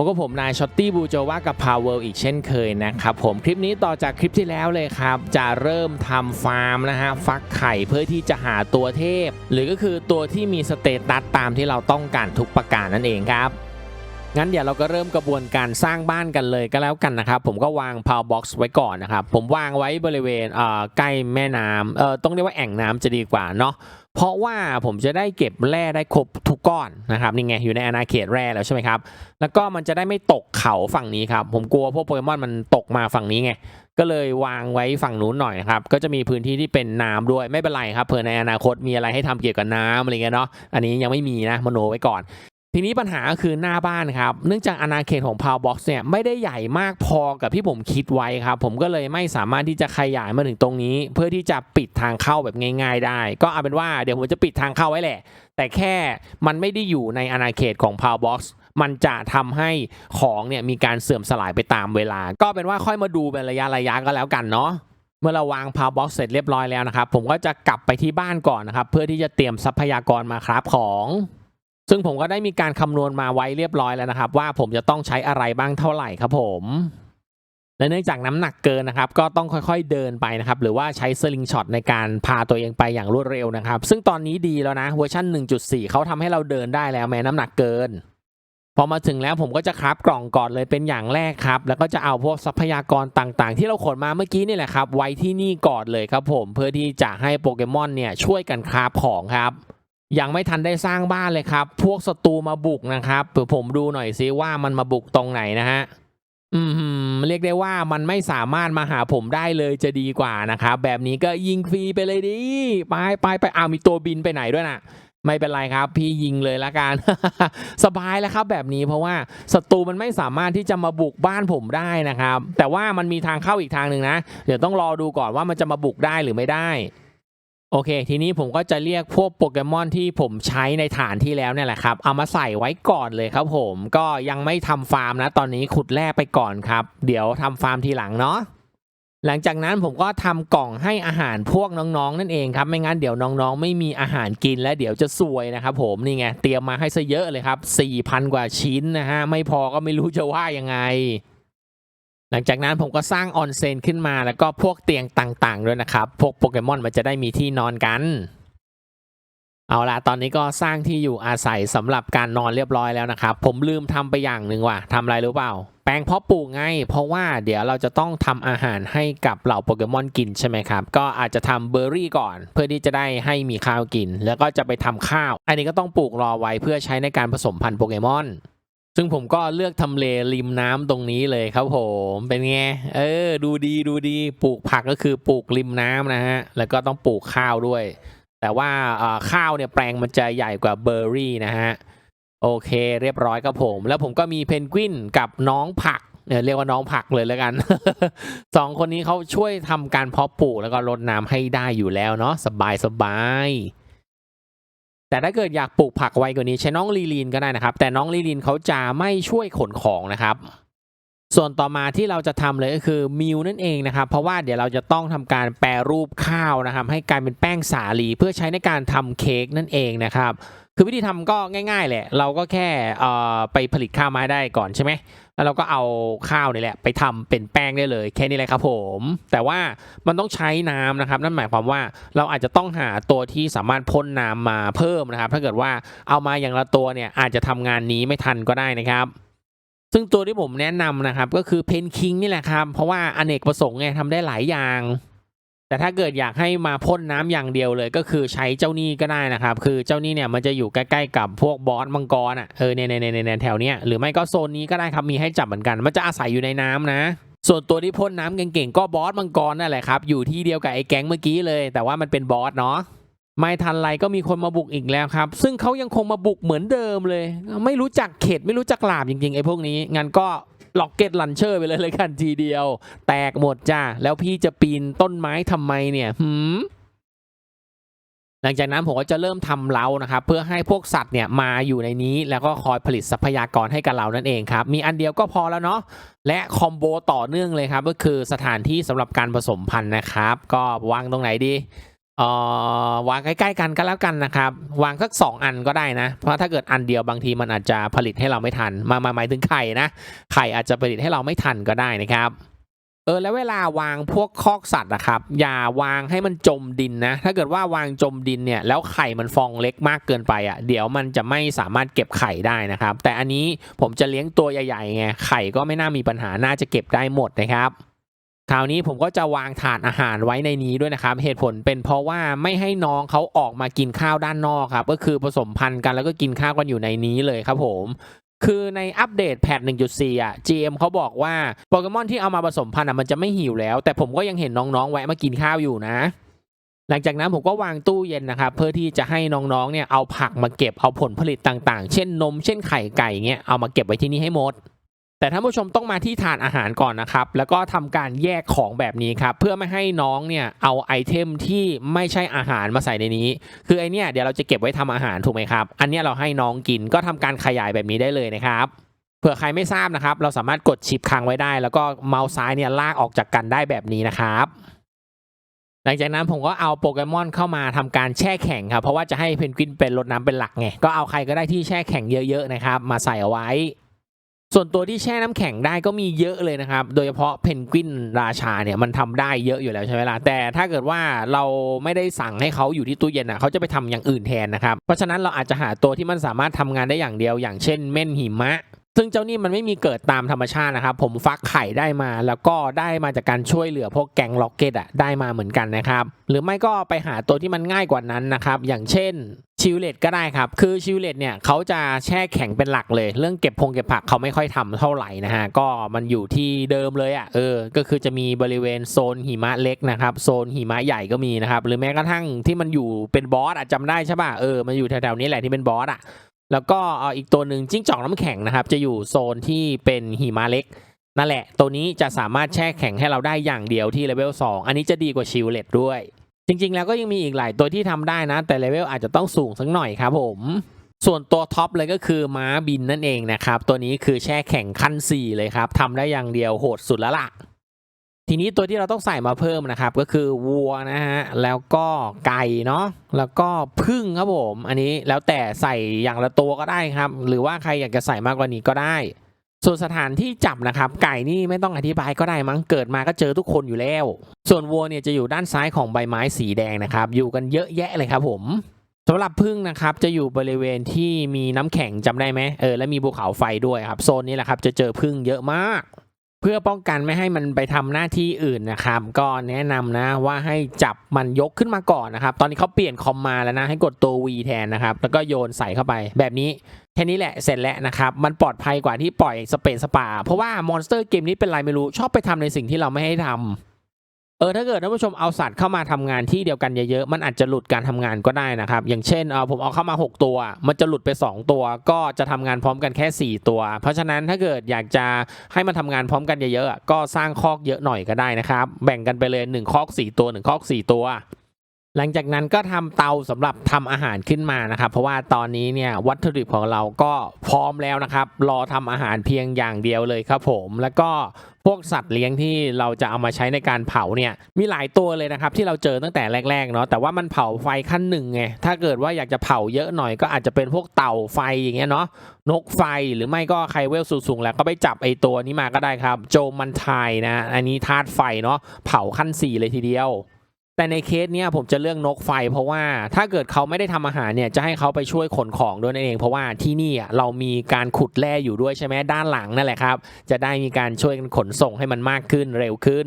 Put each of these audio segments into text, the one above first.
ผมก็ผมนายช็อตตี้บูโจว่ากับ Power อีกเช่นเคยนะครับผมคลิปนี้ต่อจากคลิปที่แล้วเลยครับ จะเริ่มทำฟาร์มนะฮะฟักไข่เพื่อที่จะหาตัวเทพ หรือก็คือตัวที่มีสเตตัสตามที่เราต้องการทุกประการนั่นเองครับ งั้นเดี๋ยวเราก็เริ่มกระบวนการสร้างบ้านกันเลยก็แล้วกันนะครับ ผมก็วาง power box ไว้ก่อนนะครับ ผมวางไว้บริเวณเอ่อใกล้แม่น้ำเอ่อต้องเรียกว่าแอ่งน้ำจะดีกว่าเนาะ เพราะว่าผมจะได้เก็บแร่ได้ครบทุกก้อนนะครับนี่ไงอยู่ในอาณาเขตแร่แล้วใช่ไหมครับแล้วก็มันจะได้ไม่ตกเขาฝั่งนี้ครับผมกลัวพวกโปเกมอนมันตกมาฝั่งนี้ไงก็เลยวางไว้ฝั่งนู้นหน่อยครับก็จะมีพื้นที่ที่เป็นน้ำด้วยไม่เป็นไรครับเผื่อในอนาคตมีอะไรให้ทำเกี่ยวกับน้ำอะไรเงี้ยเนาะอันนี้ยังไม่มีนะมโนไว้ก่อน ทีนี้ปัญหาก็คือหน้าบ้านครับ เนื่องจากอาณาเขตของ Power Box เนี่ยไม่ได้ใหญ่มากพอกับที่ผมคิดไว้ครับ ผมก็เลยไม่สามารถที่จะขยายมาถึงตรงนี้ เพื่อที่จะปิดทางเข้าแบบง่าย ๆ ได้ ก็เอาเป็นว่าเดี๋ยวผมจะปิดทางเข้าไว้แหละ แต่แค่มันไม่ได้อยู่ในอาณาเขตของ Power Box มันจะทำให้ของเนี่ยมีการเสื่อมสลายไปตามเวลา ก็เป็นว่าค่อยมาดูเป็นระยะระยะก็แล้วกันเนาะเมื่อเราวาง Power Box เสร็จเรียบร้อยแล้วนะครับ ผมก็จะกลับไปที่บ้านก่อนนะครับ เพื่อที่จะเตรียมทรัพยากรมาคราฟของ ซึ่งผมก็ได้มีการคำนวณมาไว้เรียบร้อยแล้วนะครับ ว่าผมจะต้องใช้อะไรบ้างเท่าไหร่ครับผมและเนื่องจากน้ำหนักเกินนะครับ ก็ต้องค่อยๆเดินไปนะครับ หรือว่าใช้สลิงช็อตในการพาตัวเองไปอย่างรวดเร็วนะครับ ซึ่งตอนนี้ดีแล้วนะเวอร์ชัน1.4 เขาทำให้เราเดินได้แล้วแม้น้ำหนักเกิน พอมาถึงแล้วผมก็จะคราฟกล่องก่อนเลยเป็นอย่างแรกครับ แล้วก็จะเอาพวกทรัพยากรต่างๆ ที่เราขนมาเมื่อกี้นี่แหละครับ ไว้ที่นี่ก่อนเลยครับผมเพื่อที่จะให้โปเกมอนเนี่ยช่วยกันคราฟของครับ ยังไม่ทันได้สร้างบ้านเลยครับ พวกศัตรูมาบุกนะครับเผื่อผมดูหน่อยซิว่ามันมาบุกตรงไหนนะฮะ อืมเรียกได้ว่ามันไม่สามารถมาหาผมได้เลยจะดีกว่านะครับ แบบนี้ก็ยิงฟรีไปเลยดิ ไปไปไปเอามีตัวบินไปไหนด้วยน่ะไม่เป็นไรครับ พี่ยิงเลยละกัน สบายแล้วครับแบบนี้เพราะว่าศัตรูมันไม่สามารถที่จะมาบุกบ้านผมได้นะครับ แต่ว่ามันมีทางเข้าอีกทางหนึ่งนะ เดี๋ยวต้องรอดูก่อนว่ามันจะมาบุกได้หรือไม่ได้ โอเค ทีนี้ผมก็จะเรียกพวกโปเกมอนที่ผมใช้ในฐานที่แล้วเนี่ยแหละครับ เอามาใส่ไว้ก่อนเลยครับผม ก็ยังไม่ทำฟาร์มนะ ตอนนี้ขุดแร่ไปก่อนครับ เดี๋ยวทำฟาร์มทีหลังเนาะหลังจากนั้นผมก็ทำกล่องให้อาหารพวกน้องๆ นั่นเองครับ ไม่งั้นเดี๋ยวน้องๆ ไม่มีอาหารกินและเดี๋ยวจะซวยนะครับผม นี่ไง เตรียมมาให้ซะเยอะเลยครับ4,000 กว่าชิ้นนะฮะ ไม่พอก็ไม่รู้จะว่ายังไง หลังจากนั้นผมก็สร้างออนเซนขึ้นมาแล้วก็พวกเตียงต่างๆด้วยนะครับ พวกโปเกมอนมันจะได้มีที่นอนกัน เอาละตอนนี้ก็สร้างที่อยู่อาศัยสำหรับการนอนเรียบร้อยแล้วนะครับ ผมลืมทำไปอย่างหนึ่งว่ะทำอะไรรู้เปล่า แปลงเพาะปลูกไง เพราะว่าเดี๋ยวเราจะต้องทำอาหารให้กับเหล่าโปเกมอนกินใช่ไหมครับ ก็อาจจะทำเบอร์รี่ก่อน เพื่อที่จะได้ให้มีข้าวกิน แล้วก็จะไปทำข้าว อันนี้ก็ต้องปลูกรอไว้เพื่อใช้ในการผสมพันธุ์โปเกมอน ซึ่งผมก็เลือกทำเลริมน้ำตรงนี้เลยครับผมเป็นไงเออดูดีดูดีปลูกผักก็คือปลูกริมน้ำนะฮะแล้วก็ต้องปลูกข้าวด้วย แต่ว่าข้าวเนี่ยแปลงมันจะใหญ่กว่าเบอร์รี่นะฮะโอเคเรียบร้อยครับผม แล้วผมก็มีเพนกวินกับน้องผักเนี่ยเรียกว่าน้องผักเลยแล้วกัน สองคนนี้เขาช่วยทำการเพาะปลูกแล้วก็รดน้ำให้ได้อยู่แล้วเนาะสบายสบาย แต่ถ้าเกิดอยากปลูกผักไวกว่านี้ใช้น้องลีลีนก็ได้นะครับ แต่น้องลีลีนเขาจะไม่ช่วยขนของนะครับ ส่วนต่อมาที่เราจะทำเลยก็คือมิลนั่นเองนะครับ เพราะว่าเดี๋ยวเราจะต้องทำการแปรรูปข้าวนะครับ ให้กลายเป็นแป้งสาลีเพื่อใช้ในการทำเค้กนั่นเองนะครับ คือวิธีทำก็ง่ายๆแหละ เราก็แค่ไปผลิตข้าวมาให้ได้ก่อนใช่ไหมแล้วเราก็เอาข้าวนี่แหละ ไปทำเป็นแป้งได้เลย แค่นี้เลยครับผม แต่ว่ามันต้องใช้น้ำนะครับ นั่นหมายความว่าเราอาจจะต้องหาตัวที่สามารถพ่นน้ำมาเพิ่มนะครับ ถ้าเกิดว่าเอามาอย่างละตัวเนี่ยอาจจะทำงานนี้ไม่ทันก็ได้นะครับซึ่งตัวที่ผมแนะนำนะครับก็คือเพนคิงนี่แหละครับ เพราะว่าอเนกประสงค์ไงทำได้หลายอย่าง แต่ถ้าเกิดอยากให้มาพ่นน้ำอย่างเดียวเลย ก็คือใช้เจ้านี่ก็ได้นะครับ คือเจ้านี่เนี่ยมันจะอยู่ใกล้ๆกับพวกบอสมังกรอะเออเนี่ยเนี่ยเนี่ยแถวเนี้ยหรือไม่ก็โซนนี้ก็ได้ครับมีให้จับเหมือนกัน มันจะอาศัยอยู่ในน้ำนะ ส่วนตัวที่พ่นน้ำเก่งๆก็บอสมังกรนั่นแหละครับอยู่ที่เดียวกับไอ้แก๊งเมื่อกี้เลย แต่ว่ามันเป็นบอสเนาะไม่ทันไรก็มีคนมาบุกอีกแล้วครับ ซึ่งเขายังคงมาบุกเหมือนเดิมเลย ไม่รู้จักเข็ดไม่รู้จักหลาบจริงๆไอ้พวกนี้งั้นก็ ล็อกเก็ตลันเชอร์ไปเลยเลยกันทีเดียว แตกหมดจ้าแล้วพี่จะปีนต้นไม้ทำไมเนี่ยหืมหลังจากนั้นผมก็จะเริ่มทำเล้านะครับ เพื่อให้พวกสัตว์เนี่ยมาอยู่ในนี้ แล้วก็คอยผลิตทรัพยากรให้กับเรานั่นเองครับ มีอันเดียวก็พอแล้วเนาะและคอมโบต่อเนื่องเลยครับ ก็คือสถานที่สำหรับการผสมพันธุ์นะครับ ก็วางตรงไหนดี วางใกล้ๆกันก็แล้วกันนะครับ วางสักสองอันก็ได้นะ เพราะถ้าเกิดอันเดียวบางทีมันอาจจะผลิตให้เราไม่ทัน มาหมายถึงไข่นะ ไข่อาจจะผลิตให้เราไม่ทันก็ได้นะครับเออแล้วเวลาวางพวกคอกสัตว์นะครับ อย่าวางให้มันจมดินนะ ถ้าเกิดว่าวางจมดินเนี่ยแล้วไข่มันฟองเล็กมากเกินไปอะเดี๋ยวมันจะไม่สามารถเก็บไข่ได้นะครับ แต่อันนี้ผมจะเลี้ยงตัวใหญ่ๆไงไข่ก็ไม่น่ามีปัญหาน่าจะเก็บได้หมดนะครับ คราวนี้ผมก็จะวางถาดอาหารไว้ในนี้ด้วยนะครับ เหตุผลเป็นเพราะว่าไม่ให้น้องเขาออกมากินข้าวด้านนอกครับ ก็คือผสมพันธุ์กันแล้วก็กินข้าวกันอยู่ในนี้เลยครับผมคือในอัปเดตแพท1.4 อะ GM เขาบอกว่าโปเกมอนที่เอามาผสมพันธุ์อะมันจะไม่หิวแล้ว แต่ผมก็ยังเห็นน้องๆแวะมากินข้าวอยู่นะ หลังจากนั้นผมก็วางตู้เย็นนะครับ เพื่อที่จะให้น้องๆเนี่ยเอาผักมาเก็บเอาผลผลิตต่างๆ เช่นนม เช่นไข่ไก่เงี้ยเอามาเก็บไว้ที่นี่ให้หมด แต่ท่านผู้ชมต้องมาที่ถาดอาหารก่อนนะครับ แล้วก็ทำการแยกของแบบนี้ครับ เพื่อไม่ให้น้องเนี่ยเอาไอเทมที่ไม่ใช่อาหารมาใส่ในนี้ คือไอเนี้ยเดี๋ยวเราจะเก็บไว้ทำอาหารถูกไหมครับ อันเนี้ยเราให้น้องกินก็ทำการขยายแบบนี้ได้เลยนะครับเผื่อใครไม่ทราบนะครับ เราสามารถกดชิปค้างไว้ได้ แล้วก็เมาส์ซ้ายเนี่ยลากออกจากกันได้แบบนี้นะครับ หลังจากนั้นผมก็เอาโปเกมอนเข้ามาทำการแช่แข็งครับ เพราะว่าจะให้เพนกวินเป็นรดน้ำเป็นหลักไง ก็เอาใครก็ได้ที่แช่แข็งเยอะๆนะครับ มาใส่เอาไว้ ส่วนตัวที่แช่น้ำแข็งได้ก็มีเยอะเลยนะครับ โดยเฉพาะเพนกวินราชาเนี่ยมันทำได้เยอะอยู่แล้วใช่ไหมล่ะ แต่ถ้าเกิดว่าเราไม่ได้สั่งให้เขาอยู่ที่ตู้เย็นอะเขาจะไปทำอย่างอื่นแทนนะครับ เพราะฉะนั้นเราอาจจะหาตัวที่มันสามารถทำงานได้อย่างเดียว อย่างเช่น เม่นหิมะ ซึ่งเจ้านี่มันไม่มีเกิดตามธรรมชาตินะครับ ผมฟักไข่ได้มา แล้วก็ได้มาจากการช่วยเหลือพวกแก๊งล็อกเก็ตอะได้มาเหมือนกันนะครับ หรือไม่ก็ไปหาตัวที่มันง่ายกว่านั้นนะครับ อย่างเช่นชิวเลตก็ได้ครับ คือชิวเลตเนี่ยเขาจะแช่แข็งเป็นหลักเลย เรื่องเก็บพงเก็บผักเขาไม่ค่อยทำเท่าไหร่นะฮะ ก็มันอยู่ที่เดิมเลยอะ เออ ก็คือจะมีบริเวณโซนหิมะเล็กนะครับ โซนหิมะใหญ่ก็มีนะครับ หรือแม้กระทั่งที่มันอยู่เป็นบอสอะจำได้ใช่ป่ะ เออ มันอยู่แถวๆนี้แหละที่เป็นบอสอะ แล้วก็เอาอีกตัวหนึ่งจิ้งจอกน้ำแข็งนะครับ จะอยู่โซนที่เป็นหิมะเล็กนั่นแหละ ตัวนี้จะสามารถแช่แข็งให้เราได้อย่างเดียวที่เลเวล2อันนี้จะดีกว่าชิลเลตด้วย จริง ๆ แล้วก็ยังมีอีกหลายตัวที่ทำได้นะ แต่เลเวลอาจจะต้องสูงสักหน่อยครับผม ส่วนตัวท็อปเลยก็คือม้าบินนั่นเองนะครับ ตัวนี้คือแช่แข็งขั้น 4 เลยครับทำได้อย่างเดียวโหดสุดแล้วล่ะ ทีนี้ตัวที่เราต้องใส่มาเพิ่มนะครับ ก็คือวัวนะฮะแล้วก็ไก่เนาะแล้วก็พึ่งครับผม อันนี้แล้วแต่ใส่อย่างละตัวก็ได้ครับ หรือว่าใครอยากจะใส่มากกว่านี้ก็ได้ ส่วนสถานที่จับนะครับ ไก่นี่ไม่ต้องอธิบายก็ได้มั้งเกิดมาก็เจอทุกคนอยู่แล้ว ส่วนวัวเนี่ยจะอยู่ด้านซ้ายของใบไม้สีแดงนะครับ อยู่กันเยอะแยะเลยครับผมสำหรับพึ่งนะครับจะอยู่บริเวณที่มีน้ำแข็งจำได้ไหมเออและมีภูเขาไฟด้วยครับโซนนี้แหละครับจะเจอพึ่งเยอะมาก เพื่อป้องกันไม่ให้มันไปทำหน้าที่อื่นนะครับ ก็แนะนำนะว่าให้จับมันยกขึ้นมาก่อนนะครับ ตอนนี้เขาเปลี่ยนคอมมาแล้วนะ ให้กดตัว V แทนนะครับ แล้วก็โยนใส่เข้าไปแบบนี้แค่นี้แหละเสร็จแล้วนะครับ มันปลอดภัยกว่าที่ปล่อยสเปซสปา เพราะว่ามอนสเตอร์เกมนี้เป็นไรไม่รู้ชอบไปทำในสิ่งที่เราไม่ให้ทำ เออถ้าเกิดท่านผู้ชมเอาสัตว์เข้ามาทำงานที่เดียวกันเยอะๆมันอาจจะหลุดการทำงานก็ได้นะครับ อย่างเช่นเออผมเอาเข้ามา 6 ตัว มันจะหลุดไป 2 ตัว ก็จะทำงานพร้อมกันแค่ 4 ตัว เพราะฉะนั้นถ้าเกิดอยากจะให้มันทำงานพร้อมกันเยอะๆก็สร้างคอกเยอะหน่อยก็ได้นะครับ แบ่งกันไปเลย1คอก4 ตัว1คอก4 ตัว หลังจากนั้นก็ทำเตาสำหรับทำอาหารขึ้นมานะครับ เพราะว่าตอนนี้เนี่ยวัตถุดิบของเราก็พร้อมแล้วนะครับ รอทำอาหารเพียงอย่างเดียวเลยครับผม แล้วก็พวกสัตว์เลี้ยงที่เราจะเอามาใช้ในการเผาเนี่ยมีหลายตัวเลยนะครับที่เราเจอตั้งแต่แรกๆเนาะแต่ว่ามันเผาไฟขั้นหนึ่งไงถ้าเกิดว่าอยากจะเผาเยอะหน่อยก็อาจจะเป็นพวกเต่าไฟอย่างเงี้ยเนาะนกไฟหรือไม่ก็ใครเวลสูงๆแล้วก็ไปจับไอตัวนี้มาก็ได้ครับ โจมันไทยนะ อันนี้ธาตุไฟเนาะเผาขั้นสี่เลยทีเดียว แต่ในเคสเนี้ยผมจะเลือกนกไฟ เพราะว่าถ้าเกิดเขาไม่ได้ทำอาหารเนี่ยจะให้เขาไปช่วยขนของด้วยนั่นเอง เพราะว่าที่นี่อะเรามีการขุดแร่อยู่ด้วยใช่ไหมด้านหลังนั่นแหละครับ จะได้มีการช่วยกันขนส่งให้มันมากขึ้นเร็วขึ้น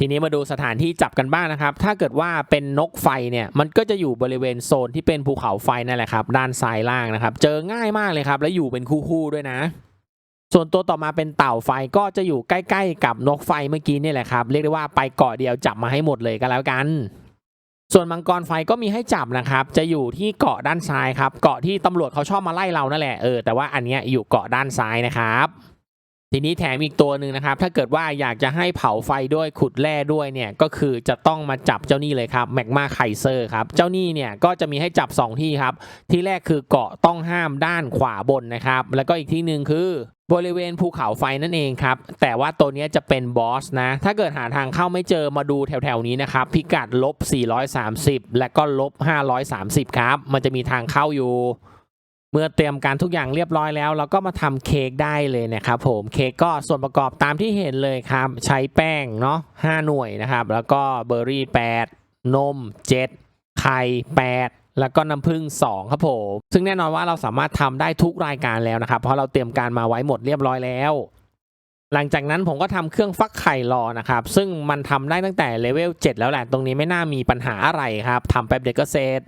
ทีนี้มาดูสถานที่จับกันบ้างนะครับ ถ้าเกิดว่าเป็นนกไฟเนี่ยมันก็จะอยู่บริเวณโซนที่เป็นภูเขาไฟนั่นแหละครับ ด้านซ้ายล่างนะครับ เจอง่ายมากเลยครับ และอยู่เป็นคู่ๆด้วยนะ ส่วนตัวต่อมาเป็นเต่าไฟก็จะอยู่ใกล้ ๆ กับนกไฟเมื่อกี้นี่แหละครับ เรียกได้ว่าไปเกาะเดียวจับมาให้หมดเลยก็แล้วกัน ส่วนมังกรไฟก็มีให้จับนะครับ จะอยู่ที่เกาะด้านซ้ายครับ เกาะที่ตำรวจเขาชอบมาไล่เรานั่นแหละเออแต่ว่าอันเนี้ยอยู่เกาะด้านซ้ายนะครับ ทีนี้แถมอีกตัวหนึ่งนะครับ ถ้าเกิดว่าอยากจะให้เผาไฟด้วยขุดแร่ด้วยเนี่ยก็คือจะต้องมาจับเจ้านี่เลยครับแมกมาไคเซอร์ครับ เจ้านี่เนี่ยก็จะมีให้จับ 2 ที่ครับ ที่แรกคือเกาะต้องห้ามด้านขวาบนนะครับ แล้วก็อีกที่หนึ่งคือบริเวณภูเขาไฟนั่นเองครับ แต่ว่าตัวนี้จะเป็นบอสนะ ถ้าเกิดหาทางเข้าไม่เจอมาดูแถวๆนี้นะครับ พิกัดลบ430 และก็ลบ530 ครับ มันจะมีทางเข้าอยู่ เมื่อเตรียมการทุกอย่างเรียบร้อยแล้ว เราก็มาทำเค้กได้เลยนะครับผมเค้กก็ส่วนประกอบตามที่เห็นเลยครับ ใช้แป้งเนาะ5หน่วยนะครับ แล้วก็เบอร์รี่ 8 นม 7 ไข่ 8แล้วก็น้ำผึ้ง2ครับผม ซึ่งแน่นอนว่าเราสามารถทำได้ทุกรายการแล้วนะครับ เพราะเราเตรียมการมาไว้หมดเรียบร้อยแล้ว หลังจากนั้นผมก็ทำเครื่องฟักไข่รอนะครับ ซึ่งมันทำได้ตั้งแต่เลเวล7แล้วแหละ ตรงนี้ไม่น่ามีปัญหาอะไรครับทำแป๊บเดียวก็เสร็จ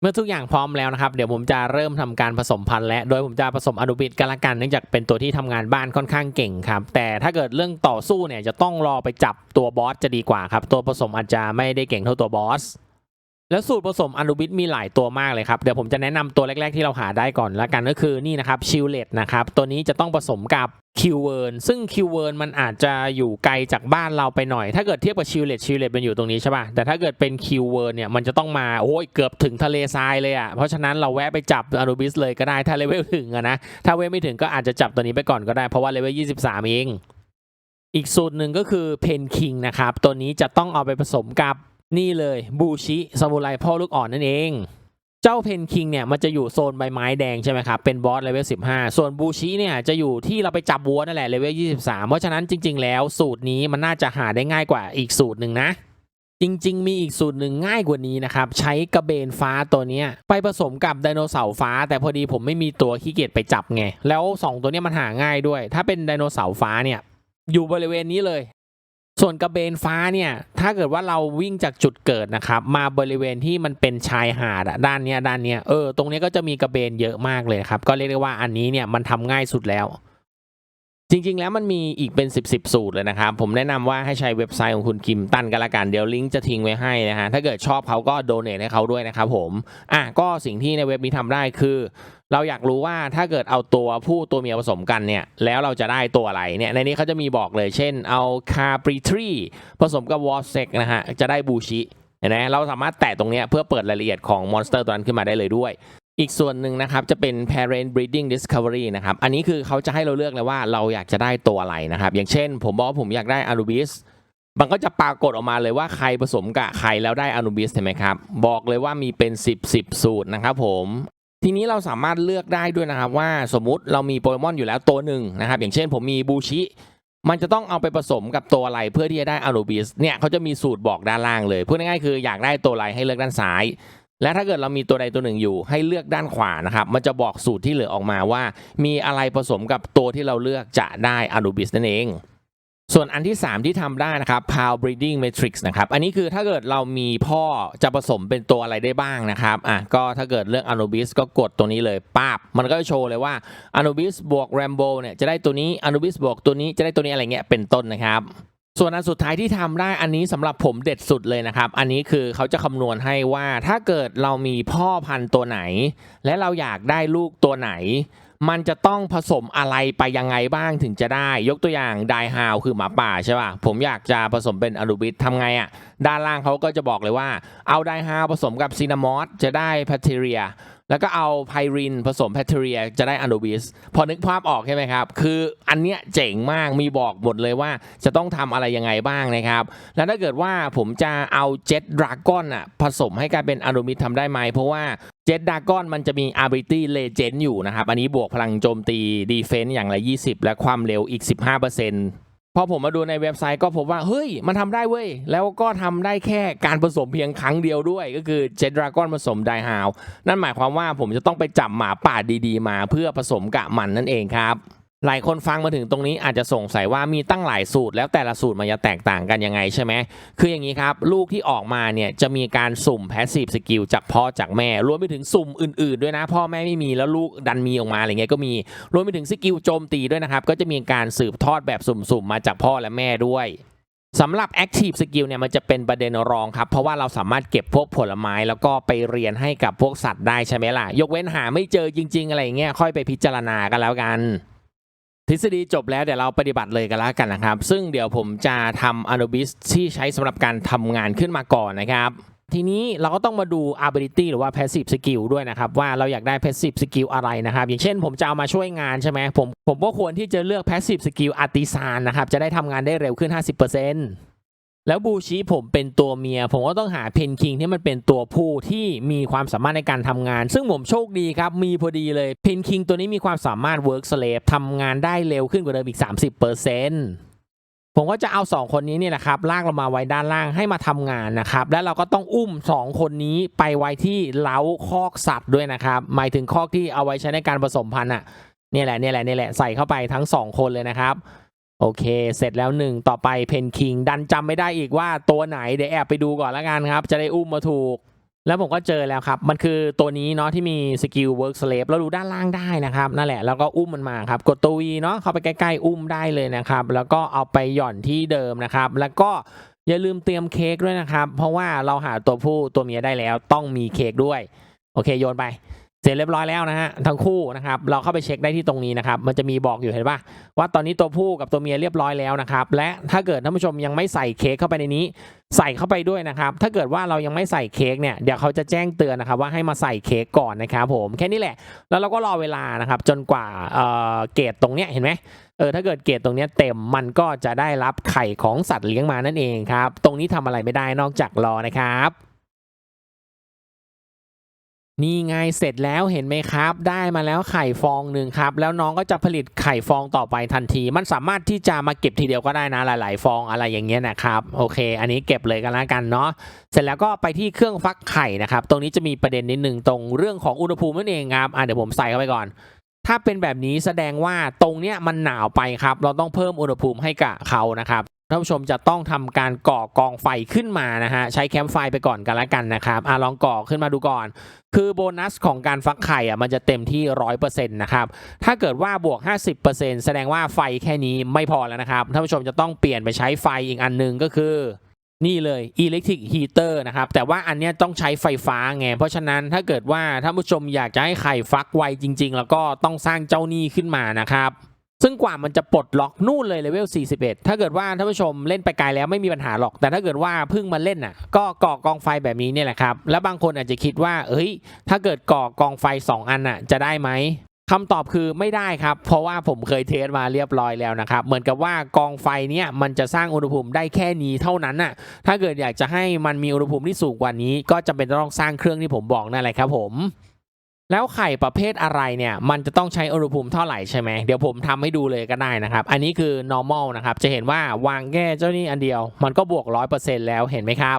เมื่อทุกอย่างพร้อมแล้วนะครับ เดี๋ยวผมจะเริ่มทำการผสมพันธุ์และ โดยผมจะผสมอนุบิดกันละกันเนื่องจากเป็นตัวที่ทำงานบ้านค่อนข้างเก่งครับ แต่ถ้าเกิดเรื่องต่อสู้เนี่ยจะต้องรอไปจับตัวบอสจะดีกว่าครับ ตัวผสมอาจจะไม่ได้เก่งเท่าตัวบอสแล้วสูตรผสมอนุบิดมีหลายตัวมากเลยครับ เดี๋ยวผมจะแนะนำตัวแรก ๆ ที่เราหาได้ก่อนละกันก็คือนี่นะครับชิลเลตนะครับตัวนี้จะต้องผสมกับ คิวเวิร์นซึ่งคิวเวิร์นมันอาจจะอยู่ไกลจากบ้านเราไปหน่อย ถ้าเกิดเทียบกับชิลเลตชิลเลตมันอยู่ตรงนี้ใช่ป่ะ แต่ถ้าเกิดเป็นคิวเวิร์นเนี่ยมันจะต้องมาโอ้ยเกือบถึงทะเลทรายเลยอะ เพราะฉะนั้นเราแวะไปจับอนุบิสเลยก็ได้ถ้าเลเวลถึงอะนะ ถ้าเลเวลไม่ถึงก็อาจจะจับตัวนี้ไปก่อนก็ได้เพราะว่าเลเวล23 เอง อีกสูตรหนึ่งก็คือเพนคิงนะครับตัวนี้จะต้องเอาไปผสมกับนี่เลยบูชิซามูไรพ่อลูกอ่อนนั่นเอง เจ้าเพนคิงเนี่ยมันจะอยู่โซนใบไม้แดงใช่ไหมครับ เป็นบอสเลเวล 15 ส่วนบูชิเนี่ยจะอยู่ที่เราไปจับวัวนั่นแหละเลเวล 23 เพราะฉะนั้นจริง ๆ แล้วสูตรนี้มันน่าจะหาได้ง่ายกว่าอีกสูตรหนึ่งนะ จริง ๆ มีอีกสูตรหนึ่งง่ายกว่านี้นะครับ ใช้กระเบนฟ้าตัวนี้ไปผสมกับไดโนเสาร์ฟ้า แต่พอดีผมไม่มีตัวขี้เกียจไปจับไงแล้ว 2 ตัวนี้มันหาง่ายด้วย ถ้าเป็นไดโนเสาร์ฟ้าเนี่ยอยู่บริเวณนี้เลย ส่วนกระเบนฟ้าเนี่ยถ้าเกิดว่าเราวิ่งจากจุดเกิดนะครับมาบริเวณที่มันเป็นชายหาดด้านเนี้ยด้านเนี้ยเออตรงนี้ก็จะมีกระเบนเยอะมากเลยครับก็เรียกได้ว่าอันนี้เนี่ยมันทำง่ายสุดแล้ว จริงๆแล้วมันมีอีกเป็น 10บสสูตรเลยนะครับ ผมแนะนำว่าให้ใช้เว็บไซต์ของคุณคิมตันกันละกันเดี๋ยวลิงก์จะทิ้งไว้ให้นะฮะถ้าเกิดชอบเขาก็โดเนทให้เขาด้วยนะครับผมอะก็สิ่งที่ในเว็บนี้ทำได้คือ เราอยากรู้ว่าถ้าเกิดเอาตัวผู้ตัวเมียผสมกันเนี่ยแล้วเราจะได้ตัวอะไรเนี่ยในนี้เขาจะมีบอกเลยเช่นเอาคาปริทรีผสมกับวอลเซกนะฮะจะได้บูชิเห็นไหมเราสามารถแตะตรงนี้เพื่อเปิดรายละเอียดของมอนสเตอร์ตัวนั้นขึ้นมาได้เลยด้วย อีกส่วนหนึ่งนะครับจะเป็น parent breeding discovery นะครับอันนี้คือเขาจะให้เราเลือกเลยว่าเราอยากจะได้ตัวอะไรนะครับอย่างเช่น ผมบอกผมอยากได้อ n u b i s มันก็จะปรากฏออกมาเลยว่าใครผสมกับใครแล้วได้อ n u b i s เห็นไหมครับ บอกเลยว่ามีเป็น 10 10 สูตรนะครับผม ทีนี้เราสามารถเลือกได้ด้วยนะครับว่าสมมุติเรามีโปเกมอนอยู่แล้วตัวหนึ่งนะครับอย่างเช่นผมมีบูชิ มันจะต้องเอาไปผสมกับตัวอะไรเพื่อที่จะได้อ n u b i s เนี่ยเขาจะมีสูตรบอกด้านล่างเลยพูดง่ายๆคืออยากได้ตัวอะไรให้เลือกด้านซ้าย และถ้าเกิดเรามีตัวใดตัวหนึ่งอยู่ ให้เลือกด้านขวานะครับมันจะบอกสูตรที่เหลือออกมาว่า มีอะไรผสมกับตัวที่เราเลือกจะได้อ n u b i s นั่นเอง ส่วนอันที่ 3 ที่ทำได้นะครับ Power Breeding Matrix นะครับ อันนี้คือถ้าเกิดเรามีพ่อจะผสมเป็นตัวอะไรได้บ้างนะครับ อะ ก็ถ้าเกิดเลือก Anubis ก็กดตัวนี้เลยป้าบ มันก็จะโชว์เลยว่า Anubis บวก Rambo เนี่ยจะได้ตัวนี้ Anubis บวกตัวนี้จะได้ตัวนี้อะไรเงี้ย เป็นต้นนะครับส่วนอันสุดท้ายที่ทำได้อันนี้สำหรับผมเด็ดสุดเลยนะครับ อันนี้คือเขาจะคำนวณให้ว่าถ้าเกิดเรามีพ่อพันธุ์ตัวไหน และเราอยากได้ลูกตัวไหน มันจะต้องผสมอะไรไปยังไงบ้างถึงจะได้ ยกตัวอย่างไดฮาวคือหมาป่าใช่ป่ะ ผมอยากจะผสมเป็นอ n u บิสทำไงอะ่ะ ด้านล่างเขาก็จะบอกเลยว่า เอาไดฮาวผสมกับซินามอสจะได้แพทเทเรีย แล้วก็เอาไพรินผสมแพทเทเรียจะได้อ n u บิสพอนึกภาพออกใช่ไหมครับ คืออันเนี้ยเจ๋งมากมีบอกหมดเลยว่าจะต้องทำอะไรยังไงบ้างนะครับ แล้วถ้าเกิดว่าผมจะเอาเจ็ตดราก้อนอะผสมให้กลายเป็นอ n u บิสทำได้ไหม เพราะว่าเจ็ตดากอนมันจะมี ability legend อยู่นะครับ อันนี้บวกพลังโจมตี defense อย่างละ 20 และความเร็วอีก 15%พ อผมมาดูในเว็บไซต์ก็พบว่า เฮ้ย มันทำได้เว้ย แล้วก็ทำได้แค่การผสมเพียงครั้งเดียวด้วย ก็คือเจดรากอนผสมไดฮาว นั่นหมายความว่าผมจะต้องไปจับหมาป่าดีๆ มาเพื่อผสมกับมันนั่นเองครับ หลายคนฟังมาถึงตรงนี้อาจจะสงสัยว่ามีตั้งหลายสูตร แล้วแต่ละสูตรมันจะแตกต่างกันยังไงใช่ไหมคืออย่างนี้ครับ ลูกที่ออกมาเนี่ยจะมีการสุ่มแพสซีฟสกิลจากพ่อจากแม่ รวมไปถึงสุ่มอื่นๆด้วยนะ พ่อแม่ไม่มีแล้วลูกดันมีออกมาอะไรเงี้ยก็มีรวมไปถึงสกิลโจมตีด้วยนะครับ ก็จะมีการสืบทอดแบบสุ่มๆมาจากพ่อและแม่ด้วยสำหรับ Active Skill เนี่ยมันจะเป็นประเด็นรองครับ เพราะว่าเราสามารถเก็บพวกผลไม้แล้วก็ไปเรียนให้กับพวกสัตว์ได้ใช่ไหมล่ะ ยกเว้นหาไม่เจอจริง ๆ อะไรเงี้ยค่อยไปพิจารณากันแล้วกัน ทฤษฎีจบแล้วเดี๋ยวเราปฏิบัติเลยกันแล้วกันนะครับ ซึ่งเดี๋ยวผมจะทำ Anubis ที่ใช้สำหรับการทำงานขึ้นมาก่อนนะครับทีนี้เราก็ต้องมาดู ability หรือว่า passive skill ด้วยนะครับ ว่าเราอยากได้ passive skill อะไรนะครับ อย่างเช่นผมจะเอามาช่วยงานใช่ไหมผมผมก็ควรที่จะเลือก passive skill artisan นะครับ จะได้ทำงานได้เร็วขึ้น 50% แล้วบูชีผมเป็นตัวเมีย ผมก็ต้องหาเพนคิงที่มันเป็นตัวผู้ที่มีความสามารถในการทำงาน ซึ่งผมโชคดีครับ มีพอดีเลยเพนคิงตัวนี้มีความสามารถ work slave ทำงานได้เร็วขึ้นกว่าเดิมอีก 30%ผมก็จะเอา 2 คนนี้เนี่ยแหละครับลากเรามาไว้ด้านล่างให้มาทำงานนะครับ แล้วเราก็ต้องอุ้ม 2 คนนี้ไปไว้ที่เล้าคอกสัตว์ด้วยนะครับหมายถึงคอกที่เอาไว้ใช้ในการผสมพันธุ์อะนี่แหละนี่แหละนี่แหละใส่เข้าไปทั้ง 2 คนเลยนะครับ โอเค เสร็จแล้วหนึ่งต่อไปเพนคิง ดันจำไม่ได้อีกว่าตัวไหนเดี๋ยวแอบไปดูก่อนล้วกันครับ จะได้อุ้มมาถูก แล้วผมก็เจอแล้วครับ มันคือตัวนี้เนาะที่มีสกิลเวิร์กสเลปเราดูด้านล่างได้นะครับ นั่นแหละแล้วก็อุ้มมันมาครับ กดตัววีเนาะเข้าไปใกล้ๆอุ้มได้เลยนะครับ แล้วก็เอาไปหย่อนที่เดิมนะครับ แล้วก็อย่าลืมเตรียมเค้กด้วยนะครับ เพราะว่าเราหาตัวผู้ตัวเมียได้แล้วต้องมีเค้กด้วย โอเคโยนไป เสร็จเรียบร้อยแล้วนะฮะทั้งคู่นะครับเราเข้าไปเช็คได้ที่ตรงนี้นะครับมันจะมีบอกอยู่เห็นปะว่าตอนนี้ตัวผู้กับตัวเมียเรียบร้อยแล้วนะครับและถ้าเกิดท่านผู้ชมยังไม่ใส่เค้กเข้าไปในนี้ ใส่เข้าไปด้วยนะครับถ้าเกิดว่าเรายังไม่ใส่เค้กเนี่ยเดี๋ยวเขาจะแจ้งเตือนนะครับว่าให้มาใส่เค้กก่อนนะครับผมแค่นี้แหละ แล้วเราก็รอเวลานะครับจนกว่าเออเกรดตรงเนี้ยเห็นไหมเออถ้าเกิดเกรดตรงเนี้ยเต็มมันก็จะได้รับไข่ของสัตว์เลี้ยงมานั่นเองครับตรงนี้ทำอะไรไม่ได้นอกจากรอนะครับ นี่ไงเสร็จแล้วเห็นไหมครับ ได้มาแล้วไข่ฟองหนึ่งครับ แล้วน้องก็จะผลิตไข่ฟองต่อไปทันที มันสามารถที่จะมาเก็บทีเดียวก็ได้นะหลาย ๆ ฟองอะไรอย่างเงี้ยนะครับโอเค อันนี้เก็บเลยกันแล้วกันเนาะเสร็จแล้วก็ไปที่เครื่องฟักไข่นะครับ ตรงนี้จะมีประเด็นนิดหนึ่งตรงเรื่องของอุณหภูมินั่นเองครับอะเดี๋ยวผมใส่เข้าไปก่อน ถ้าเป็นแบบนี้แสดงว่าตรงเนี้ยมันหนาวไปครับ เราต้องเพิ่มอุณหภูมิให้กับเขานะครับ ท่านผู้ชมจะต้องทำการก่อกองไฟขึ้นมานะฮะใช้แคมป์ไฟไปก่อนกันล้วกันนะครับอะลองก่อขึ้นมาดูก่อน คือโบนัสของการฟักไข่อะมันจะเต็มที่ 100%นะครับถ้าเกิดว่าบวก 50%แสดงว่าไฟแค่นี้ไม่พอแล้วนะครับท่านผู้ชมจะต้องเปลี่ยนไปใช้ไฟอีกอันหนึ่งก็คือนี่เลย electric heater นะครับแต่ว่าอันนี้ต้องใช้ไฟฟ้าไง เพราะฉะนั้นถ้าเกิดว่าท่านผู้ชมอยากจะให้ไข่ฟักไวจริง ๆ แล้วก็ต้องสร้างเจ้าหนี้ขึ้นมานะครับ ซึ่งกว่ามันจะปลดล็อกนู่นเลยเลเวล 41 ถ้าเกิดว่าท่านผู้ชมเล่นไปไกลแล้วไม่มีปัญหาหรอก แต่ถ้าเกิดว่าเพิ่งมาเล่นน่ะ ก็ก่อกองไฟแบบนี้เนี่ยแหละครับ แล้วบางคนอาจจะคิดว่า เอ้ย ถ้าเกิดก่อกองไฟ 2 อันน่ะ จะได้ไหมคำตอบคือไม่ได้ครับ เพราะว่าผมเคยเทสมาเรียบร้อยแล้วนะครับ เหมือนกับว่ากองไฟเนี่ยมันจะสร้างอุณหภูมิได้แค่นี้เท่านั้นน่ะ ถ้าเกิดอยากจะให้มันมีอุณหภูมิที่สูงกว่านี้ ก็จำเป็นต้องสร้างเครื่องที่ผมบอกนั่นแหละครับผม แล้วไข่ประเภทอะไรเนี่ย มันจะต้องใช้อุณหภูมิเท่าไหร่ใช่ไหมเดี๋ยวผมทำให้ดูเลยก็ได้นะครับ อันนี้คือ normal นะครับ จะเห็นว่าวางแค่เจ้านี่อันเดียว มันก็บวก 100%แล้วเห็นไหมครับ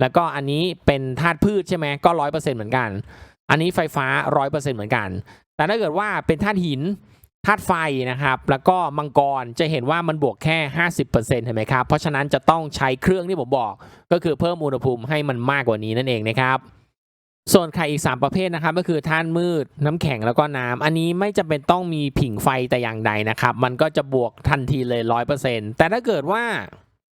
แล้วก็อันนี้เป็นธาตุพืชใช่ไหมก็ 100%เหมือนกัน อันนี้ไฟฟ้า 100%เหมือนกัน แต่ถ้าเกิดว่าเป็นธาตุหินธาตุไฟนะครับ แล้วก็มังกรจะเห็นว่ามันบวกแค่ 50%เห็นไหมครับ เพราะฉะนั้นจะต้องใช้เครื่องที่ผมบอก ก็คือเพิ่มอุณหภูมิให้มันมากกว่านี้นั่นเองนะครับ ส่วนไข่อีก 3 ประเภทนะครับก็คือท่านมืดน้ำแข็งแล้วก็น้ำอันนี้ไม่จำเป็นต้องมีผิงไฟแต่อย่างใดนะครับ มันก็จะบวกทันทีเลย 100%แต่ถ้าเกิดว่า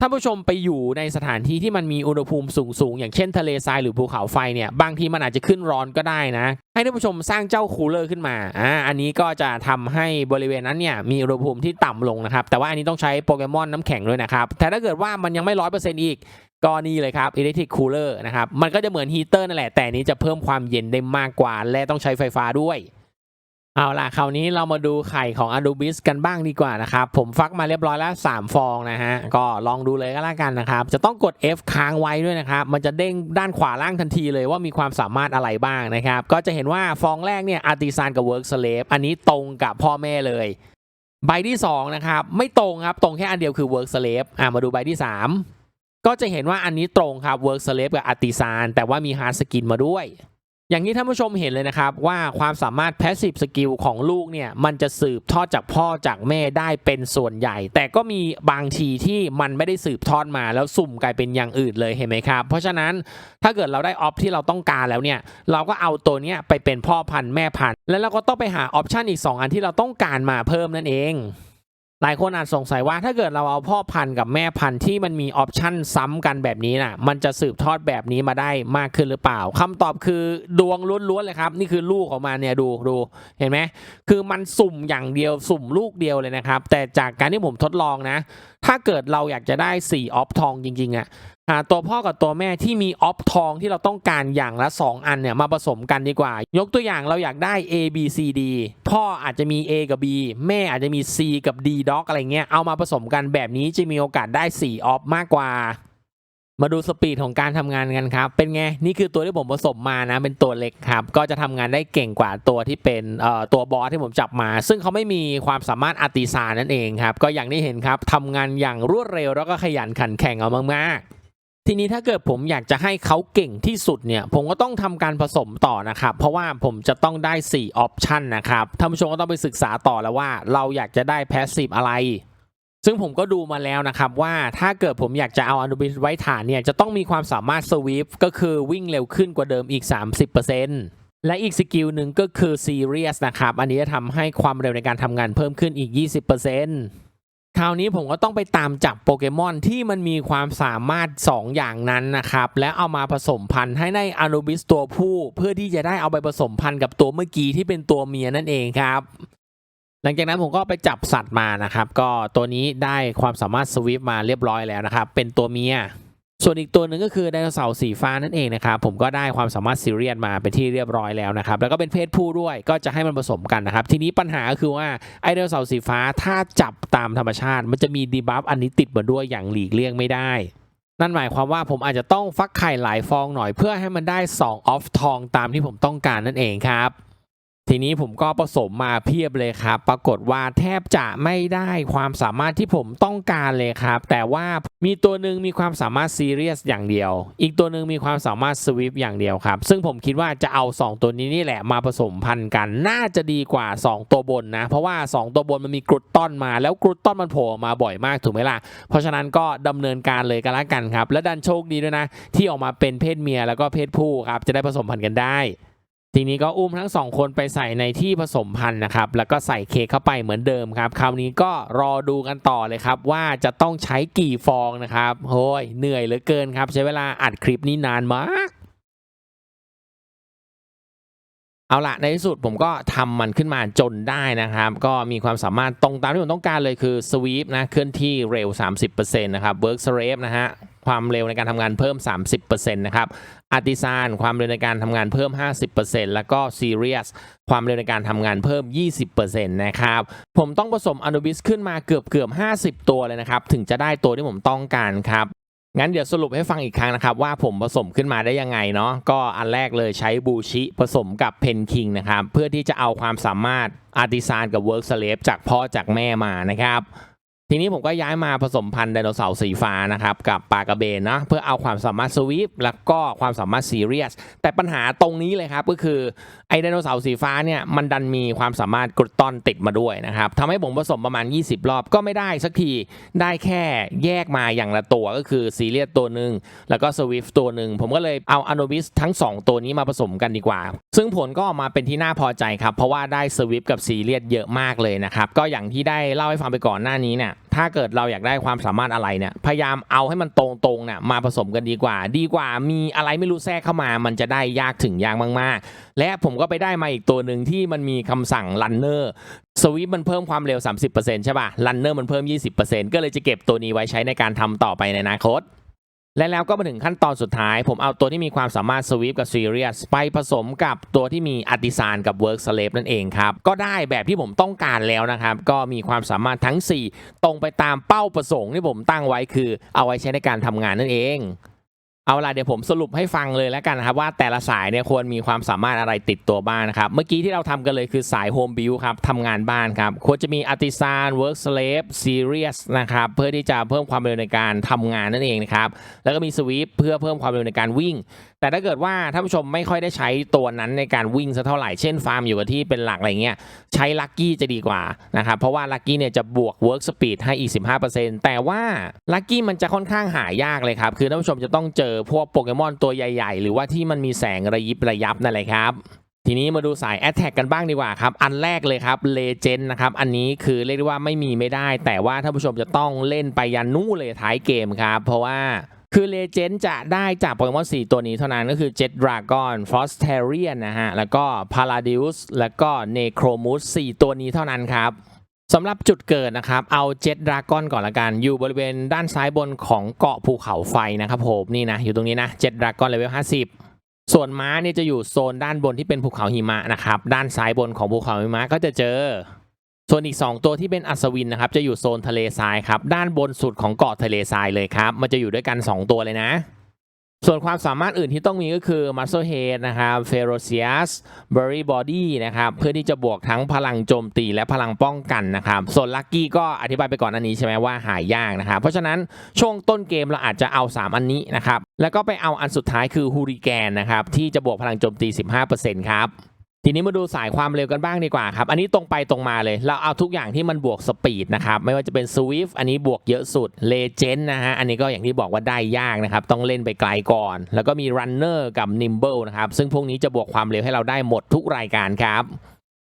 ท่านผู้ชมไปอยู่ในสถานที่ที่มันมีอุณหภูมิสูงๆ อย่างเช่นทะเลทรายหรือภูเขาไฟเนี่ยบางทีมันอาจจะขึ้นร้อนก็ได้นะ ให้ท่านผู้ชมสร้างเจ้าคูลเลอร์ขึ้นมาอ่าอันนี้ก็จะทำให้บริเวณนั้นเนี่ยมีอุณหภูมิที่ต่ำลงนะครับแต่ว่าอันนี้ต้องใช้โปเกมอนน้ำแข็งด้วยนะครับแต่ถ้าเกิดว่ามันยังไม่ร้อยเปอร์เซ็นต์อีก ก็นี่เลยครับ electric cooler นะครับ มันก็จะเหมือนฮีเตอร์นั่นแหละ แต่นี้จะเพิ่มความเย็นได้มากกว่า และต้องใช้ไฟฟ้าด้วย เอาล่ะ คราวนี้เรามาดูไข่ของ Anubis กันบ้างดีกว่านะครับ ผมฟักมาเรียบร้อยแล้ว 3 ฟองนะฮะ ก็ลองดูเลยก็แล้วกันนะครับ จะต้องกด F ค้างไว้ด้วยนะครับ มันจะเด้งด้านขวาล่างทันทีเลยว่ามีความสามารถอะไรบ้างนะครับ ก็จะเห็นว่าฟองแรกเนี่ย Artisan กับ Work Slave อันนี้ตรงกับพ่อแม่เลยใบที่2นะครับไม่ตรงครับตรงแค่อันเดียวคือ Work Slave อะมาดูใบที่ 3 ก็จะเห็นว่าอันนี้ตรงครับ Work Slave กับ Artisan แต่ว่ามี Hard Skin มาด้วย อย่างนี้ท่านผู้ชมเห็นเลยนะครับว่าความสามารถ Passive Skill ของลูกเนี่ย มันจะสืบทอดจากพ่อจากแม่ได้เป็นส่วนใหญ่ แต่ก็มีบางทีที่มันไม่ได้สืบทอดมาแล้วสุ่มกลายเป็นอย่างอื่นเลยเห็นไหมครับ เพราะฉะนั้นถ้าเกิดเราได้ออฟที่เราต้องการแล้วเนี่ย เราก็เอาตัวเนี้ยไปเป็นพ่อพันธุ์แม่พันธุ์แล้วเราก็ต้องไปหาออปชันอีก 2 อันที่เราต้องการมาเพิ่มนั่นเอง หลายคนอาจสงสัยว่าถ้าเกิดเราเอาพ่อพันธุ์กับแม่พันธุ์ที่มันมีออปชันซ้ำกันแบบนี้น่ะ มันจะสืบทอดแบบนี้มาได้มากขึ้นหรือเปล่าคำตอบคือดวงล้วนๆเลยครับ นี่คือลูกของมันเนี่ยดูดูเห็นไหมคือมันสุ่มอย่างเดียวสุ่มลูกเดียวเลยนะครับ แต่จากการที่ผมทดลองนะ ถ้าเกิดเราอยากจะได้4ออฟทองจริงๆอะ หาตัวพ่อกับตัวแม่ที่มีออฟทองที่เราต้องการอย่างละ 2 อันเนี่ยมาผสมกันดีกว่า ยกตัวอย่างเราอยากได้ A B C D พ่ออาจจะมี A กับ B แม่อาจจะมี C กับ D ด็อกอะไรเงี้ยเอามาผสมกันแบบนี้จะมีโอกาสได้4ออฟมากกว่า มาดูสปีดของการทำงานกันครับ เป็นไง นี่คือตัวที่ผมผสมมานะ เป็นตัวเล็กครับ ก็จะทำงานได้เก่งกว่าตัวที่เป็นตัวบอสที่ผมจับมา ซึ่งเขาไม่มีความสามารถอาติซานนั่นเองครับ ก็อย่างที่เห็นครับทำงานอย่างรวดเร็วแล้วก็ขยันขันแข่งเอามากๆ ทีนี้ถ้าเกิดผมอยากจะให้เขาเก่งที่สุดเนี่ยผมก็ต้องทำการผสมต่อนะครับ เพราะว่าผมจะต้องได้ 4 ออปชันนะครับท่านผู้ชมก็ต้องไปศึกษาต่อแล้วว่า เราอยากจะได้แพสซีฟอะไรซึ่งผมก็ดูมาแล้วนะครับว่าถ้าเกิดผมอยากจะเอาอนุบิสไว้ฐานเนี่ยจะต้องมีความสามารถสวีฟก็คือวิ่งเร็วขึ้นกว่าเดิมอีก 30%และอีกสกิลหนึ่งก็คือ Serious นะครับ อันนี้จะทำให้ความเร็วในการทำงานเพิ่มขึ้นอีก 20% คราวนี้ผมก็ต้องไปตามจับโปเกมอนที่มันมีความสามารถ 2 อย่างนั้นนะครับ แล้วเอามาผสมพันธุ์ให้ในอนุบิสตัวผู้ เพื่อที่จะได้เอาไปผสมพันธุ์กับตัวเมื่อกี้ที่เป็นตัวเมียนั่นเองครับ หลังจากนั้นผมก็ไปจับสัตว์มานะครับ ก็ตัวนี้ได้ความสามารถสวิฟมาเรียบร้อยแล้วนะครับ เป็นตัวเมีย ส่วนอีกตัวหนึ่งก็คือไดโนเสาร์สีฟ้านั่นเองนะครับผมก็ได้ความสามารถซีเรียสมาเป็นที่เรียบร้อยแล้วนะครับแล้วก็เป็นเพศผู้ด้วยก็จะให้มันผสมกันนะครับทีนี้ปัญหาก็คือว่าไอไดโนเสาร์สีฟ้าถ้าจับตามธรรมชาติ มันจะมีดีบัฟอันนี้ติดมาด้วยอย่างหลีกเลี่ยงไม่ได้นั่นหมายความว่าผมอาจจะต้องฟักไข่หลายฟองหน่อยเพื่อให้มันได้2ออฟทองตามที่ผมต้องการนั่นเองครับ ทีนี้ผมก็ผสมมาเพียบเลยครับ ปรากฏว่าแทบจะไม่ได้ความสามารถที่ผมต้องการเลยครับ แต่ว่ามีตัวหนึ่งมีความสามารถซีเรียสอย่างเดียว อีกตัวหนึ่งมีความสามารถสวิฟอย่างเดียวครับ ซึ่งผมคิดว่าจะเอา 2 ตัวนี้นี่แหละมาผสมพันธุ์กัน น่าจะดีกว่า 2 ตัวบนนะ เพราะว่า 2 ตัวบนมันมีกรุดต้อนมา แล้วกรุดต้อนมันโผล่มาบ่อยมากถูกไหมล่ะ เพราะฉะนั้นก็ดำเนินการเลยกันละกันครับ และดันโชคดีด้วยนะ ที่ออกมาเป็นเพศเมียแล้วก็เพศผู้ครับ จะได้ผสมพันธุ์กันได้ ทีนี้ก็อุ้มทั้งสองคนไปใส่ในที่ผสมพันธุ์นะครับ แล้วก็ใส่เค้กเข้าไปเหมือนเดิมครับ คราวนี้ก็รอดูกันต่อเลยครับ ว่าจะต้องใช้กี่ฟองนะครับโอ้ยเหนื่อยเหลือเกินครับ ใช้เวลาอัดคลิปนี้นานมากเอาละในที่สุดผมก็ทำมันขึ้นมาจนได้นะครับ ก็มีความสามารถตรงตามที่ผมต้องการเลยคือสวีปนะเคลื่อนที่เร็ว 30%นะครับเวิร์กสเรฟนะฮะความเร็วในการทำงานเพิ่ม 30%นะครับ อาร์ติซานความเร็วในการทำงานเพิ่ม 50%แล้วก็ซีเรียสความเร็วในการทำงานเพิ่ม 20%นะครับ ผมต้องผสมอนุบิสขึ้นมาเกือบเกือบ 50 ตัวเลยนะครับ ถึงจะได้ตัวที่ผมต้องการครับงั้นเดี๋ยวสรุปให้ฟังอีกครั้งนะครับ ว่าผมผสมขึ้นมาได้ยังไงเนาะก็อันแรกเลยใช้บูชิผสมกับเพนคิงนะครับ เพื่อที่จะเอาความสามารถอาร์ติซานกับเวิร์กสเลฟจากพ่อจากแม่มานะครับ ทีนี้ผมก็ย้ายมาผสมพันธุ์ไดโนเสาร์สีฟ้านะครับกับปลากระเบนเนาะเพื่อเอาความสามารถสวีปแล้วก็ความสามารถซีเรียส แต่ปัญหาตรงนี้เลยครับก็คือไอไดโนเสาร์สีฟ้าเนี่ยมันดันมีความสามารถกรดตอนติดมาด้วยนะครับทำให้ผมผสมประมาณ 20 รอบก็ไม่ได้สักทีได้แค่แยกมาอย่างละตัวก็คือซีเรียสตัวหนึ่งแล้วก็สวิฟตัวหนึ่งผมก็เลยเอาอโนบิสทั้ง 2 ตัวนี้มาผสมกันดีกว่า ซึ่งผลก็ออกมาเป็นที่น่าพอใจครับเพราะว่าได้สวิฟกับซีเรียสเยอะมากเลยนะครับก็อย่างที่ได้เล่าให้ฟังไปก่อนหน้านี้เนี่ยถ้าเกิดเราอยากได้ความสามารถอะไรเนี่ยพยายามเอาให้มันตรงๆเนี่ยมาผสมกันดีกว่า ดีกว่ามีอะไรไม่รู้แทรกเข้ามา มันจะได้ยากถึงยากมากๆ และผมก็ไปได้มาอีกตัวหนึ่งที่มันมีคำสั่งลันเนอร์สวิปมันเพิ่มความเร็ว 30%ใช่ป่ะลันเนอร์มันเพิ่ม 20%ก็เลยจะเก็บตัวนี้ไว้ใช้ในการทำต่อไปในอนาคต และแล้วก็มาถึงขั้นตอนสุดท้าย ผมเอาตัวที่มีความสามารถสวีปกับซีเรียสไปผสมกับตัวที่มีอาร์ติซานกับเวิร์กสเลฟนั่นเองครับ ก็ได้แบบที่ผมต้องการแล้วนะครับ ก็มีความสามารถทั้ง 4 ตรงไปตามเป้าประสงค์ที่ผมตั้งไว้คือ เอาไว้ใช้ในการทำงานนั่นเอง เอาล่ะเดี๋ยวผมสรุปให้ฟังเลยแล้วกันนะครับว่าแต่ละสายเนี่ยควรมีความสามารถอะไรติดตัวบ้างนะครับ เมื่อกี้ที่เราทำกันเลยคือสายโฮมบิวครับทำงานบ้านครับ ควรจะมีอาร์ติซานเวิร์กสเลฟซีเรียสนะครับเพื่อที่จะเพิ่มความเร็วในการทำงานนั่นเองนะครับ แล้วก็มีสวีปเพื่อเพิ่มความเร็วในการวิ่ง แต่ถ้าเกิดว่าท่านผู้ชมไม่ค่อยได้ใช้ตัวนั้นในการวิ่งสักเท่าไหร่ เช่นฟาร์มอยู่กับที่เป็นหลักอะไรเงี้ย ใช้ลัคกี้จะดีกว่านะครับ เพราะว่าลัคกี้เนี่ยจะบวก Work Speed ให้อีก 15%แต่ว่าลัคกี้มันจะค่อนข้างหายากเลยครับ คือท่านผู้ชมจะต้องเจอพวกโปเกมอนตัวใหญ่ๆ หรือว่าที่มันมีแสงระยิบระยับนั่นแหละครับทีนี้มาดูสาย a t t a c k กันบ้างดีกว่าครับ อันแรกเลยครับ Legend นะครับ อันนี้คือเรียกได้ว่าไม่มีไม่ได้ แต่ว่าท่านผู้ชมจะต้องเล่นไปยันนู่นเลยท้ายเกมครับ เพราะว่า คือ Legend จะได้จากโปเกมอน4ตัวนี้เท่านั้นก็คือ Jet Dragon Frosterian นะฮะ แล้วก็ Palladius แล้วก็ Necromus 4ตัวนี้เท่านั้นครับสำหรับจุดเกิดนะครับ เอา Jet Dragon ก่อนละกัน อยู่บริเวณด้านซ้ายบนของเกาะภูเขาไฟนะครับผมนี่นะ อยู่ตรงนี้นะ Jet Dragon Level 50 ส่วนม้าเนี่ยจะอยู่โซนด้านบนที่เป็นภูเขาหิมะนะครับ ด้านซ้ายบนของภูเขาหิมะก็จะเจอ ส่วนอีก 2 ตัวที่เป็นอัศวินนะครับจะอยู่โซนทะเลทรายครับด้านบนสุดของเกาะทะเลทรายเลยครับมันจะอยู่ด้วยกัน 2 ตัวเลยนะ ส่วนความสามารถอื่นที่ต้องมีก็คือ Muscle Head นะครับ Ferocious Berry Body นะครับเพื่อที่จะบวกทั้งพลังโจมตีและพลังป้องกันนะครับส่วน Lucky ก็อธิบายไปก่อนอันนี้ใช่ไหมว่าหายากนะครับเพราะฉะนั้นช่วงต้นเกมเราอาจจะเอา 3 อันนี้นะครับแล้วก็ไปเอาอันสุดท้ายคือ Hurricane นะครับที่จะบวกพลังโจมตี 15%ครับ ทีนี้มาดูสายความเร็วกันบ้างดีกว่าครับ อันนี้ตรงไปตรงมาเลย เราเอาทุกอย่างที่มันบวกสปีดนะครับ ไม่ว่าจะเป็น Swift อันนี้บวกเยอะสุด Legend นะฮะ อันนี้ก็อย่างที่บอกว่าได้ยากนะครับ ต้องเล่นไปไกลก่อน แล้วก็มี Runner กับ Nimble นะครับ ซึ่งพวกนี้จะบวกความเร็วให้เราได้หมดทุกรายการครับ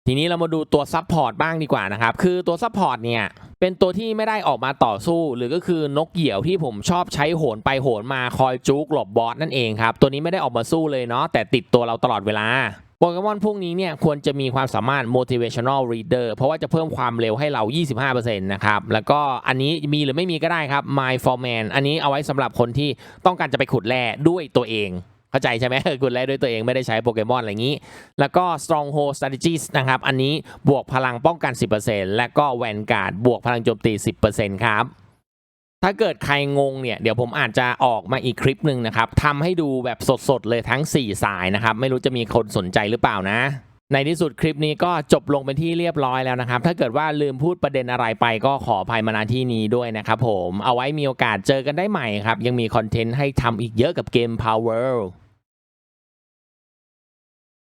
ทีนี้เรามาดูตัวซับพอร์ตบ้างดีกว่านะครับ คือตัวซับพอร์ตเนี่ยเป็นตัวที่ไม่ได้ออกมาต่อสู้ หรือก็คือนกเหยี่ยวที่ผมชอบใช้โหนไปโหนมาคอยจุกหลบบอสนั่นเองครับ ตัวนี้ไม่ได้ออกมาสู้เลยเนาะแต่ติดตัวเราตลอดเวลา โปเกมอนพวกนี้เนี่ยควรจะมีความสามารถ motivational reader เพราะว่าจะเพิ่มความเร็วให้เรา 25%นะครับ แล้วก็อันนี้มีหรือไม่มีก็ได้ครับ my for man อันนี้เอาไว้สำหรับคนที่ต้องการจะไปขุดแร่ด้วยตัวเองเข้าใจใช่ไหมขุดแร่ด้วยตัวเองไม่ได้ใช้โปเกมอนอะไรอย่างนี้ แล้วก็ stronghold strategies นะครับ อันนี้บวกพลังป้องกัน 10%และก็ vanguard บวกพลังโจมตี 10%ครับ ถ้าเกิดใครงงเนี่ยเดี๋ยวผมอาจจะออกมาอีกคลิปหนึ่งนะครับทำให้ดูแบบสดๆเลยทั้ง 4 สายนะครับ ไม่รู้จะมีคนสนใจหรือเปล่านะ ในที่สุดคลิปนี้ก็จบลงเป็นที่เรียบร้อยแล้วนะครับ ถ้าเกิดว่าลืมพูดประเด็นอะไรไปก็ขออภัยมาณที่นี้ด้วยนะครับผมเอาไว้มีโอกาสเจอกันได้ใหม่ครับ ยังมีคอนเทนต์ให้ทำอีกเยอะกับเกม Power